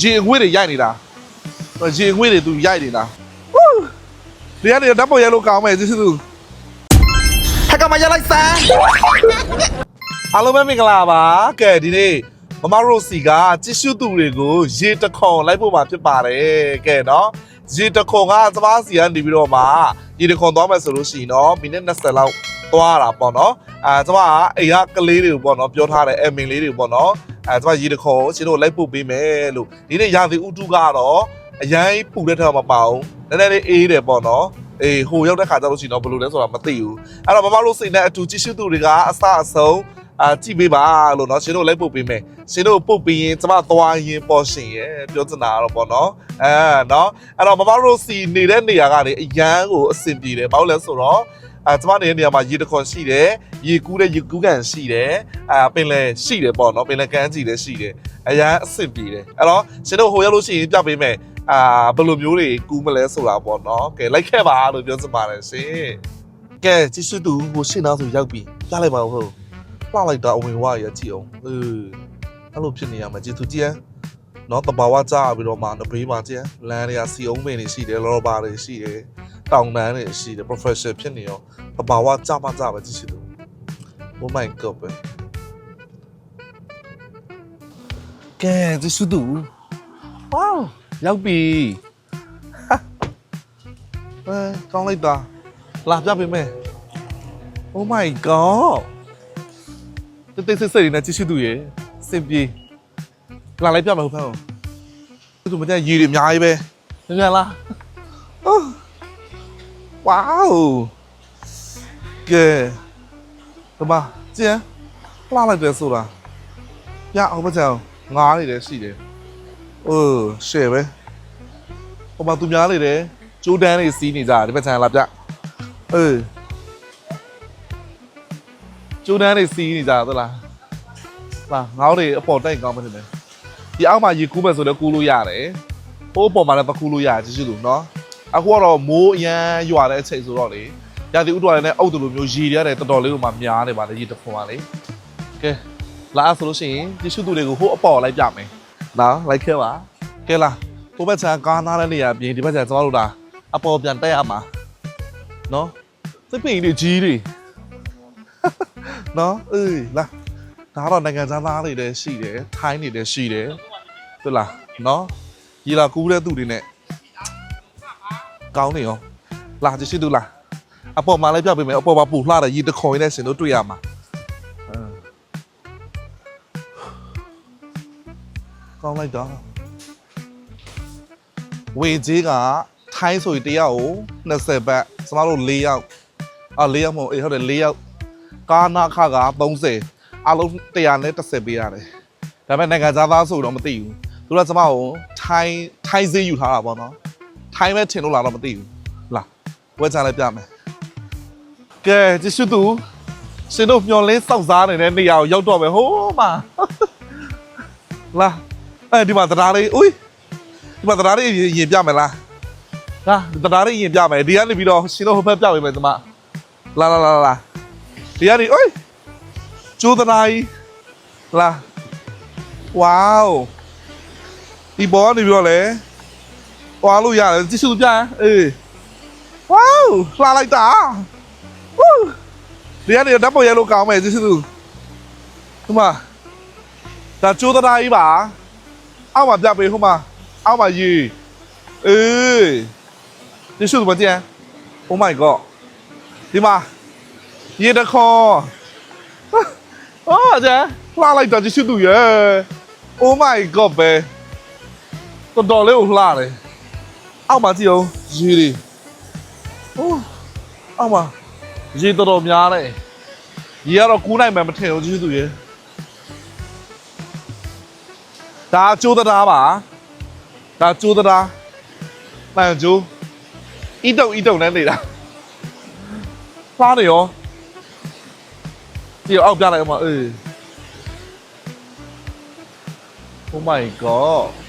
ရေငွေ့တွေရိုက်နေတာရေငွေ့တွေသူရိုက်နေတာဟူးဒီကနေဓာတ်ပုံရိုက်လို့ကောင်းမယ်ကျေးဇူးသူဟက်ကမရလိုက်စမ်းအားလုံးပဲမင်္ဂလာပါကဲဒီနေ့မမရိုစီကကြည့်ရှုသူတွေကိုရေတခွန်လိုက်ဖို့မှာဖြစ်ပါတယ်ကဲနော်ရေတခွန်ကသမားစီကနေပြီးတော့မှရေတခွန်သွားမယ်ဆိုလို့ရှိရင်နော်မိနစ်20လောက်သွားတာပေါ့နော်အဲကျမကအိမ်ကကလေးတွေကိုပေါ့နော်ပြောထားတယ်အမင်လေးတွေပေါ့နော် အဲကျမရေတခွန်ကိုရှင်တို့လိုက်ပို့ပေးမယ်လို့ဒီနေ့ရာသီဥတုကတော့အရင်ပူတဲ့ထက်မပါဘူးနည်းနည်းလေးအေးတယ်ပေါ့နော်အေးဟိုရောက်တဲ့ခါကျလို့ရှိရင်တော့ဘယ်လိုလဲဆိုတာမသိဘူးအဲ့တော့မမတို့စိတ်နဲ့အတူကြည့်ရှုသူတွေကအစအဆုံးအာကြည့်ပေးပါလို့เนาะရှင်တို့လိုက်ပို့ပေးမယ်ရှင်တို့ပို့ပြီးရင်ကျမသွားရင်ပေါ်ရှင်ရယ်ပြောချင်တာကတော့ပေါ့နော်အဲเนาะအဲ့တော့မမတို့စီနေတဲ့နေရာကနေအရန်ကိုအဆင်ပြေတယ်ဘာလို့လဲဆိုတော့ အဲကျမနေတဲ့နေရာမှာရေတခွန်ရှိတယ်ရေကူးတဲ့ရေကူးကန်ရှိတယ်အဲပင်လယ်ရှိတယ်ပေါ့နော်ပင်လယ်ကမ်းခြေလည်းရှိတယ်အရန်အဆင်ပြေတယ်အဲ့တော့ရှင်တို့ဟိုရောက်လို့ရှိရင်ပြပေးမယ်အာဘယ်လိုမျိုးတွေကူးမလဲဆိုတာပေါ့နော်ကဲလိုက်ခဲ့ပါလို့ပြောစပါတယ်ရှင်ကဲကျေးဇူးတူဟိုရှင်းသားဆိုရောက်ပြီလာလိုက်ပါဦးဟုတ်လှလိုက်တာအဝင်ဝရကြည့်အောင်အေးအဲ့လိုဖြစ်နေရမှာကျေးဇူးတရားနော်တဘာဝကြားပြီးတော့မှနဘေးမှာကျန်လမ်းတွေကစီအောင်ပင်တွေရှိတယ်လော်ဘာတွေရှိတယ် တောင်တန်းတွေရှိတယ် professional ဖြစ်နေရောတဘာဝကြာမှကြာပဲကြည့်ရှုသူ Oh my god ပဲကဲကြည့်ရှုသူ wow ရောက်ပြီဟာအဲကောင်းလိုက်တာလာပြပေးမယ် Oh my god တိတ်တိတ်ဆိတ်ဆိတ်နေကြည့်ရှုသူရေစင်ပြေလာလိုက်ပြမယ်ဟုတ်ဖမ်းသူမကြရေတွေအများကြီးပဲညလားအော် wow ကဲတမကျန်လှလိုက်တယ်ဆိုတာပြအောင်မကြောင်ငားနေတယ်ရှိတယ်အိုးရှယ်ပဲဟိုမှာသူများနေတယ်ကျိုးတန်းနေစီးနေကြတာဒီဘက်ခြမ်းလာပြအေးကျိုးတန်းနေစီးနေကြတာသလားလာငေါးတွေအပေါ်တိုက်ကောင်းမနေတယ်ဒီအောက်မှာရေကူးမယ်ဆိုလည်းကူးလို့ရတယ်ဟိုးအပေါ်မှာလည်းမကူးလို့ရတယ်ကြည့်ကြည့်လို့နော် အခုကတော့မိုးအရန်ရွာတဲ့အချိန်ဆိုတော့လေရာသီဥတုလည်းနဲ့အုပ်တူလိုမျိုးရေတွေရတယ်တော်တော်လေးကိုမှများနေပါလေရေတစ်ခွန်ကလေကဲလာဆိုလို့ရှိရင်ကြည့်ရှုသူတွေကိုဟိုးအပေါ်လိုက်ပြမယ်နော်လိုက်ခဲ့ပါကဲလာဟိုဘက်ခြမ်းကားနားတဲ့နေရာပြင်ဒီဘက်ခြမ်းကျမတို့ဒါအပေါ်ပြန်တက်ရမှာနော်စိတ်ပိန်တွေကြီးတွေနော်အေးလာဒါတော့နိုင်ငံသားသားတွေလည်းရှိတယ်ထိုင်းတွေလည်းရှိတယ်ဟုတ်လားနော်ရီလာကူးတဲ့သူတွေနဲ့ ကောင်းနေရောလာကြည့်ရှိသူလားအပေါ်မှာလည်းပြပေးမယ်အပေါ်မှာပူလှတဲ့ရီတခွန်ရင်းနဲ့ရှင်တို့တွေ့ရမှာအင်းကောင်းလိုက်တော့ဝေကြီးကထိုင်းဆိုရင်တယောက်ကို20ဘတ်ကျမတို့4ယောက်အာ4ယောက်မဟုတ်အေးဟုတ်တယ်4ယောက်ကားနာခက30အလုံး130ပေးရတယ်ဒါပေမဲ့နိုင်ငံသားသားဆိုတော့မသိဘူးသူကကျမကိုထိုင်းထိုင်းဈေးယူထားတာပေါ့နော် ထိုင်းပဲထင်လို့လာတော့မသိဘူးလာဝက်ချလိုက်ပြမယ်ကဲကြည့်ရှုသူရှင်တို့မျောလင်းစောက်စားနေတဲ့နေရာကိုရောက်တော့မယ်ဟိုးမှာလာအဲဒီမှာတရားလေးอุ้ยဒီမှာတရားလေးရင်ပြမယ်လားဟာတရားလေးရင်ပြမယ်ဒီကနေပြီးတော့ရှင်တို့ဟိုဘက်ပြပေးမယ်ကျမလာလာလာလာဒီကနေအိုးကျိုးသနာကြီးလာဝေါဒီဘောကနေပြောလဲ ဝါလို့ရတယ်ကြည့်စုပြအေးဝေါလှလိုက်တာဝူးဒီကနေဓာတ်ပုံရိုက်လို့ကောင်းမယ်ကြည့်စုဒီမှာဒါကျိုးသနာကြီးပါအောက်မှာပြပေးဟိုမှာအောက်မှာရေးအေးကြည့်စုမကြည့် Oh my god ဒီမှာရေတခွန်ဟာကြလှလိုက်တာကြည့်ရှုသူရဲ့ Oh my god ပဲတော်တော်လေးကိုလှတယ် အောက်မှာကြည့်အောင်ရေတွေဟိုးအောက်မှာရေတော်တော်များတယ်ရေကတော့ကူးနိုင်မှမထင်ဘူးကြည့်ရှုသူရဲ့ဒါကျိုးတရားပါဒါကျိုးတရားမှန်ကျိုးဤတုံဤတုံနဲ့နေတာလှနေရောဒီအောက်ပြလိုက်အောင်မအေး Oh my god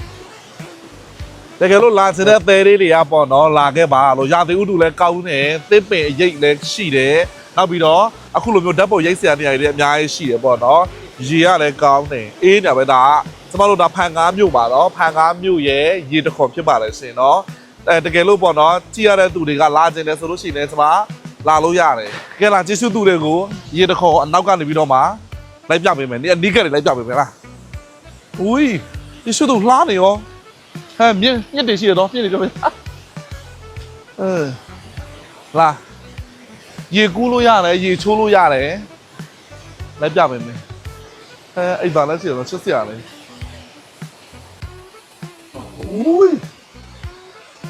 တကယ်လို့လာချင်တဲ့သဲလေးတွေကပေါ့နော်လာခဲ့ပါလို့ရာသီဥတုလည်းကောင်းတယ်သစ်ပင်အရိပ်လည်းရှိတယ်နောက်ပြီးတော့အခုလိုမျိုးဓာတ်ပုံရိပ်ဆရာနေရာတွေလည်းအများကြီးရှိတယ်ပေါ့နော်ရေရလည်းကောင်းတယ်အေးနေပဲဒါကကျမတို့ဒါဖန်ကားမြို့ပါတော့ဖန်ကားမြို့ရဲ့ရေတစ်ခေါ်ဖြစ်ပါတယ်ရှင်နော်အဲတကယ်လို့ပေါ့နော်ကြည့်ရတဲ့သူတွေကလာကျင်တယ်ဆိုလို့ရှိရင်လည်းကျမလာလို့ရတယ်ကဲလာကျေးဇူးသူတွေကိုရေတစ်ခေါ်အနောက်ကနေပြီးတော့မှလိုက်ပြပေးမယ်ဒီအနီးကလည်းလိုက်ပြပေးမယ်လားဦးကျေးဇူးသူလှားနေရော ဟဲ့မြင့်မြင့်တယ်ရှိရတော့မြင့်တယ်ပြောပေးအဲလာရေကူးလို့ရတယ်ရေချိုးလို့ရတယ်လိုက်ပြပေးမယ်အဲအဲ့ဒါလည်းစီတော့ချစ်စရာလေဦး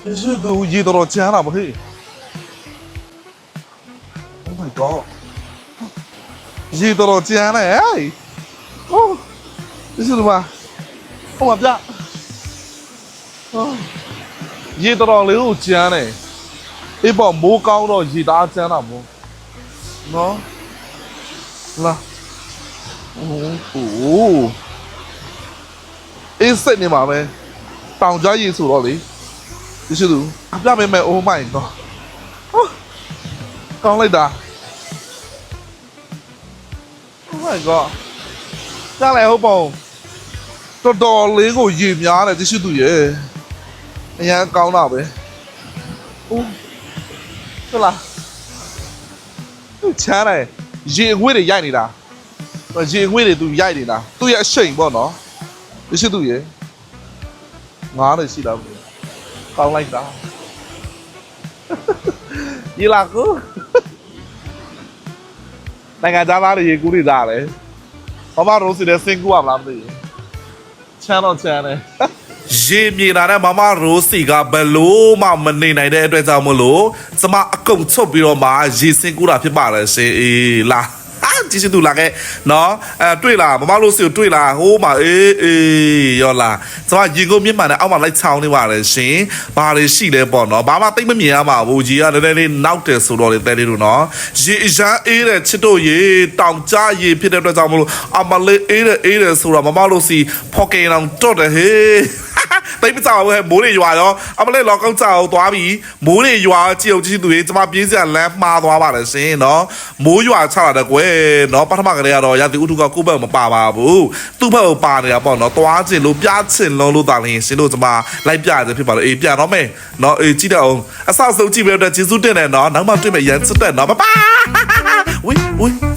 ဒီစကူရေတော့ချမ်းလာမဟေး Oh my god ရေတော့ချမ်းလေဟဲ့ Oh ဒီစလို့ပါဟိုမှာပြ ရေတော်လေးကိုချမ်းတယ်အေးပေါ့မိုးကောင်းတော့ရေသားချမ်းတာမို့နော်လာ โอ้โหအေးစိတ်နေမှာပဲတောင်ကြားရည်ဆိုတော့လေဒီရှိသူအပြမေးမယ် oh my god ဟောကောင်းလိုက်တာ oh my god ကြားလိုက်ဟုတ်ပုံတော်တော်လေးကိုရည်များတယ်ဒီရှိသူရဲ့ အရင်ကောင်းတာပဲအိုးဟုတ်လားချမ်းတယ်ရေအငွေ့တွေရိုက်နေတာရေငွေ့တွေသူရိုက်နေတာသူ့ရဲ့အရှိန်ပေါ့နော်ဒီရှိသူရဲ့ငားနေရှိတာဘူးကောင်းလိုက်တာဒီလာကူနိုင်ငံသားသားတွေရေကူးနေကြတယ်မမရိုးစီတဲ့စင်ကူရမလားမသိဘူးချမ်းတော့ချမ်းတယ် ရေမြေလာတဲ့မမရိုးစီကဘလို့မှမနေနိုင်တဲ့အတွက်ကြောင့်မလို့စမအကုံချုပ်ပြီးတော့မှရေစင်ကူတာဖြစ်ပါတယ်ရှင်အေးလာအာကြည့်စသူလာခဲ့နော်အဲတွေ့လားမမလို့စီကိုတွေ့လားဟိုးမှာအေးအေးရောလားကျွန်မရင်ကုန်မြင့်မှန်တဲ့အောက်မှာလိုက်ချောင်းနေပါတယ်ရှင်ဘာတွေရှိလဲပေါ့နော်ဘာမှတိတ်မမြင်ရမှာဘူးကြီးကနည်းနည်းလေးနောက်တယ်ဆိုတော့လေတဲလေးတို့နော်ရေအရန်အေးတဲ့ချစ်တို့ရေတောင်ကြားရေဖြစ်တဲ့အတွက်ကြောင့်မလို့အမလေးအေးတဲ့အေးတဲ့ဆိုတော့မမလို့စီဖော်ကင်အောင်တော့တယ်ဟေး တိတ်မကြောက်ဘူးဟဲ့မိုးတွေရွာရောအမလေးလောကောက်ကြောက်သွားပြီမိုးတွေရွာကြည့်အောင်ကြည့်သူတွေကျွန်မပြေးစရာလမ်းမှားသွားပါတယ်ရှင်နော်မိုးရွာချလာတဲ့ကွယ်နော်ပထမကလေးကတော့ရာသီဥတုကကိုယ့်ဘက်မပါပါဘူးသူ့ဘက်ကိုပါနေတာပေါ့နော်သွားချင်လို့ပြချင်လို့လို့တာလင်းရှင်တို့ကျွန်မလိုက်ပြရတဲ့ဖြစ်ပါလို့အေးပြန်တော့မယ်နော်အေးကြည့်တော့အောင်အဆောက်ဆုံးကြည့်ပြီးတော့ကျေးဇူးတင်တယ်နော်နောက်မှတွေ့မယ်ရန်စစ်တဲ့နော်ဘိုင်ဘိုင်ဝီဝီ